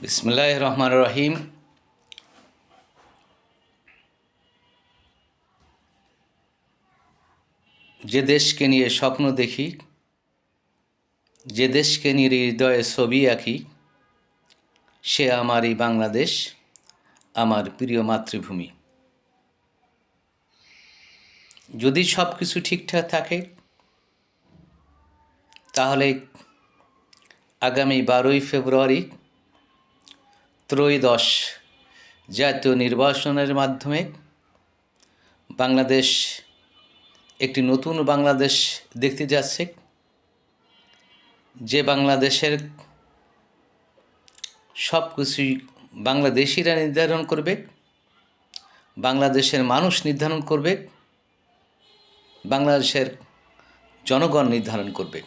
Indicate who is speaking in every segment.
Speaker 1: বিসমুল্লাহ রহমান রহিম যে দেশকে নিয়ে স্বপ্ন দেখি, যে দেশকে নিয়ে হৃদয়ে ছবি আঁকি, সে আমারই বাংলাদেশ, আমার প্রিয় মাতৃভূমি। যদি সব কিছু ঠিকঠাক থাকে, তাহলে আগামী বারোই ফেব্রুয়ারি ত্রয়োদশ জাতীয় নির্বাচনের মাধ্যমে বাংলাদেশ একটি নতুন বাংলাদেশ দেখতে যাচ্ছে। যে বাংলাদেশের সব কিছুই বাংলাদেশিরা নির্ধারণ করবে, বাংলাদেশের মানুষ নির্ধারণ করবে, বাংলাদেশের জনগণ নির্ধারণ করবে।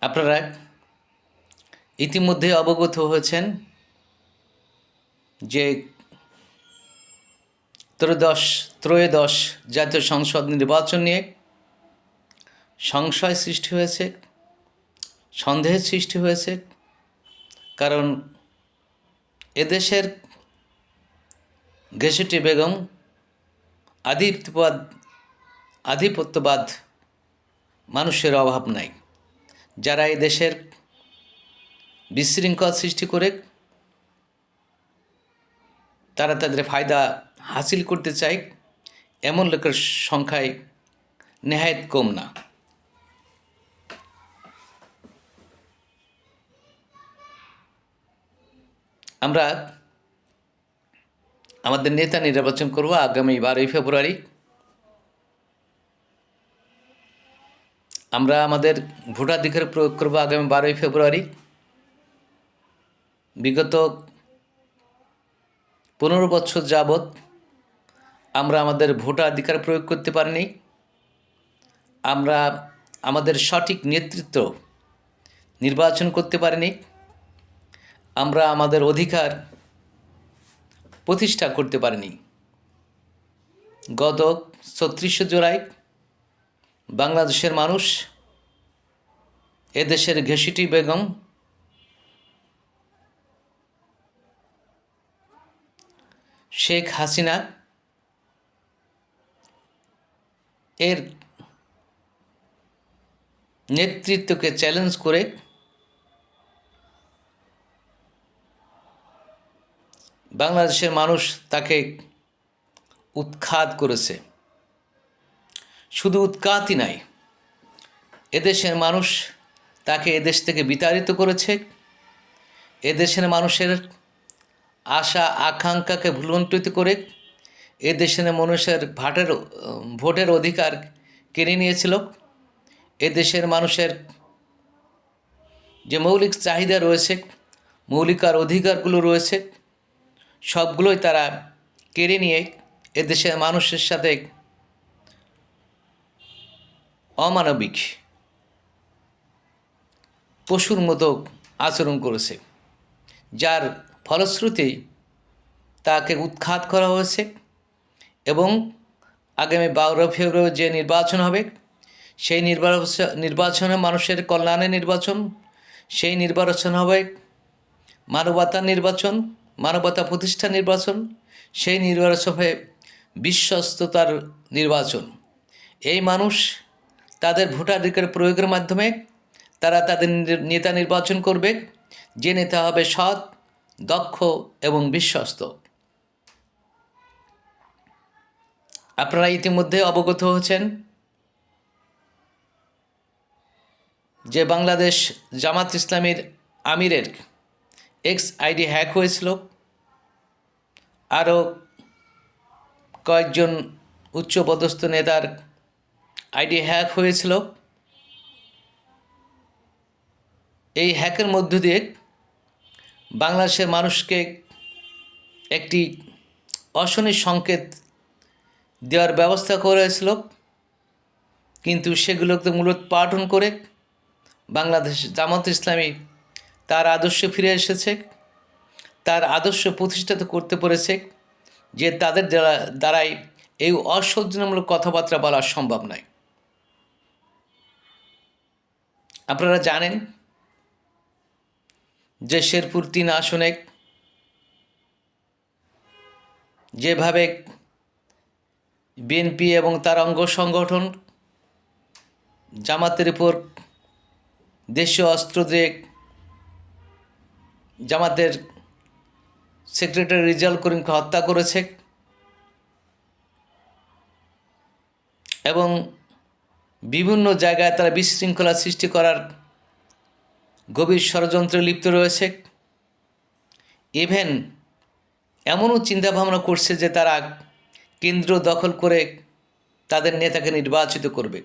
Speaker 1: আপনারা ইতিমধ্যে অবগত হয়েছেন যে ত্রয়োদশ ত্রয়োদশ জাতীয় সংসদ নির্বাচন নিয়ে সংশয় সৃষ্টি হয়েছে, সন্দেহের সৃষ্টি হয়েছে, কারণ এদেশের গেসেটি বেগম আধিপত্যবাদ আধিপত্যবাদ মানুষের অভাব নাই। যারা এই দেশের বিশৃঙ্খল সৃষ্টি করে তারা তাদের ফায়দা হাসিল করতে চায়, এমন লোকের সংখ্যায় নেহায়ত কম না। আমরা আমাদের নেতা নির্বাচন করব আগামী বারোই ফেব্রুয়ারি। আমরা আমাদের ভোটাধিকার প্রয়োগ করব আগামী বারোই ফেব্রুয়ারি। বিগত পনেরো বছর যাবৎ আমরা আমাদের ভোটাধিকার প্রয়োগ করতে পারিনি। আমরা আমাদের সঠিক নেতৃত্ব নির্বাচন করতে পারিনি। আমরা আমাদের অধিকার প্রতিষ্ঠা করতে পারিনি। গত ছত্রিশে জুলাই বাংলাদেশের মানুষ, এদেশের ঘেসিটি বেগম শেখ হাসিনা এর নেতৃত্বকে চ্যালেঞ্জ করে বাংলাদেশের মানুষ তাকে উৎখাত করেছে। শুধু উৎখাতই নাই, এদেশের মানুষ তাকে এদেশ থেকে বিতাড়িত করেছে। এদেশের মানুষের আশা আকাঙ্ক্ষাকে ভুলন্টিত করে এ দেশের মানুষের ভাটের, ভোটের অধিকার কেড়ে নিয়েছিল। এ দেশের মানুষের যে মৌলিক চাহিদা রয়েছে মৌলিকার অধিকারগুলো রয়েছে, সবগুলোই তারা কেড়ে নিয়ে এ দেশের মানুষের সাথে অমানবিক পশুর মতো আচরণ করেছে, যার ফলশ্রুতি তাকে উৎখাত করা হয়েছে এবং আগামী বারো ফেব্রুয়ারি যে নির্বাচন হবে, সেই নির্বাচন, নির্বাচনে মানুষের কল্যাণে নির্বাচন, সেই নির্বাচন হবে মানবতার নির্বাচন, মানবতা প্রতিষ্ঠা নির্বাচন, সেই নির্বাচন হবে বিশ্বস্ততার নির্বাচন। এই মানুষ তাদের ভোটাধিকার প্রয়োগের মাধ্যমে তারা তাদের নেতা নির্বাচন করবে। যে নেতা হবে সৎ দক্ষ এবং বিশ্বস্ত। আপনারা ইতিমধ্যে অবগত হচ্ছেন যে বাংলাদেশ জামাত ইসলামীর আমিরের এক্স আইডি হ্যাক হয়েছিল। আরও কয়েকজন উচ্চপদস্থ নেতার আইডি হ্যাক হয়েছিল। এই হ্যাকের মধ্য দিয়ে বাংলাদেশের মানুষকে একটি অশনির সংকেত দেওয়ার ব্যবস্থা করেছিল, কিন্তু সেগুলোকে মূলত পাঠন করে বাংলাদেশ জামাত ইসলামী তার আদর্শ ফিরে এসেছে, তার আদর্শ প্রতিষ্ঠিত করতে পেরেছে, যে তাদের দ্বারা, দ্বারাই এই অসৌজন্যমূলক কথাবার্তা বলা সম্ভব নয়। আপনারা জানেন যে শেরপুর তিন আসনে যেভাবে বিএনপি এবং তার অঙ্গ সংগঠন জামাতের উপর দেশীয় অস্ত্র দিয়ে জামাতের সেক্রেটারি রিজাল করিমকে হত্যা করেছে এবং বিভিন্ন জায়গায় তারা বিশৃঙ্খলা সৃষ্টি করার গভীর ষড়যন্ত্রে লিপ্ত রয়েছে। ইভেন এমনও চিন্তাভাবনা করছে যে তারা কেন্দ্র দখল করে তাদের নেতাকে নির্বাচিত করবে।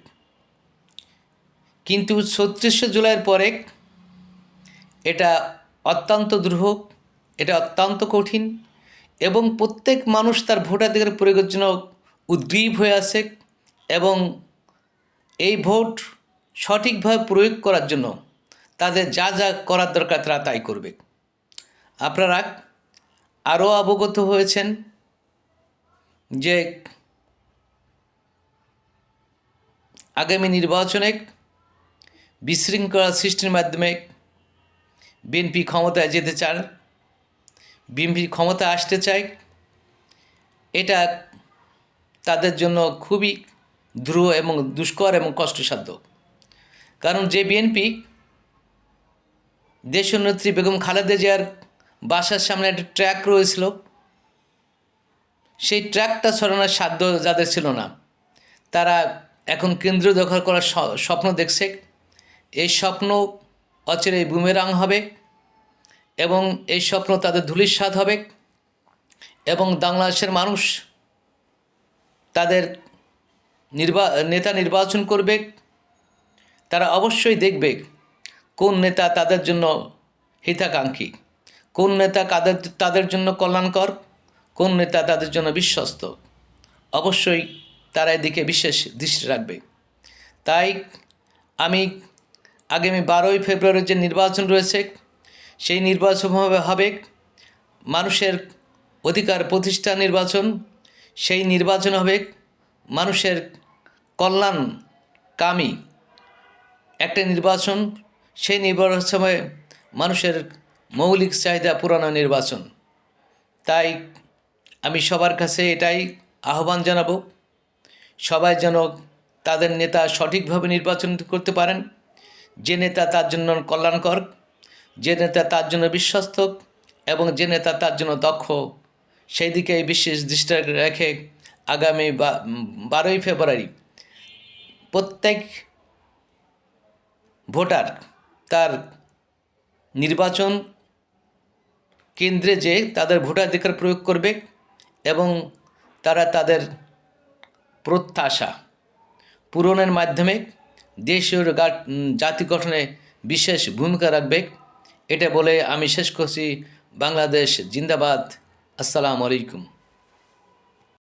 Speaker 1: কিন্তু ছত্রিশে জুলাইয়ের পরে এটা অত্যন্ত দুর্ভোগ এটা অত্যন্ত কঠিন এবং প্রত্যেক মানুষ তার ভোটাধিকার প্রয়োগের জন্য উদ্গ্রীব হয়ে আছে এবং এই ভোট সঠিকভাবে প্রয়োগ করার জন্য তাদের যা যা করার দরকার তারা তাই করবে। আপনারা আরও অবগত হয়েছেন যে আগামী নির্বাচনে বিশৃঙ্খলা সৃষ্টির মাধ্যমে বিএনপি ক্ষমতায় যেতে চান, বিএনপি ক্ষমতা আসতে চায়, এটা তাদের জন্য খুবই ধ্রুব এবং দুষ্কর এবং কষ্টসাধ্য। কারণ যে বিএনপি দেশনেত্রী বেগম খালেদা জিয়ার বাসার সামনে একটা ট্র্যাক রয়েছিল। সেই ট্র্যাকটা সরানোর সাধ্য যাদের ছিল না, তারা এখন কেন্দ্র দখল করার স্বপ্ন দেখছে। এই স্বপ্ন অচিরেই বুমেরাং হবে এবং এই স্বপ্ন তাদের ধুলির স্বাদ হবে এবং বাংলাদেশের মানুষ তাদের নির্বা, নেতা নির্বাচন করবে। তারা অবশ্যই দেখবে নেতা তাদের জন্য হিতাকাঙ্ক্ষী? কোন নেতা কাদের, তাদের জন্য কল্যাণকর? কোন নেতা তাদের জন্য বিশ্বস্ত? অবশ্যই তারা এদিকে বিশেষ দৃষ্টি রাখবে। তাই আমি আগামী বারোই ফেব্রুয়ারির যে নির্বাচন রয়েছে, সেই নির্বাচন হবে মানুষের অধিকার প্রতিষ্ঠা নির্বাচন। সেই নির্বাচন হবে মানুষের কল্যাণ কামী একটা নির্বাচন। সেই নির্বাচন সময় মানুষের মৌলিক চাহিদা পুরানো নির্বাচন। তাই আমি সবার কাছে এটাই আহ্বান জানাব, সবাই যেন তাদের নেতা সঠিকভাবে নির্বাচন করতে পারেন। যে নেতা তার জন্য কল্যাণকর, যে নেতা তার জন্য বিশ্বস্ত এবং যে নেতা তার জন্য দক্ষ, সেই দিকে বিশেষ দৃষ্টি রেখে আগামী বারোই ফেব্রুয়ারি প্রত্যেক ভোটার তার নির্বাচন কেন্দ্রে যে তাদের ভোটাধিকার প্রয়োগ করবে এবং তারা তাদের প্রত্যাশা পূরণের মাধ্যমে দেশীয় জাতি গঠনে বিশেষ ভূমিকা রাখবে। এটা বলে আমি শেষ করছি। বাংলাদেশ জিন্দাবাদ। আসসালামু আলাইকুম।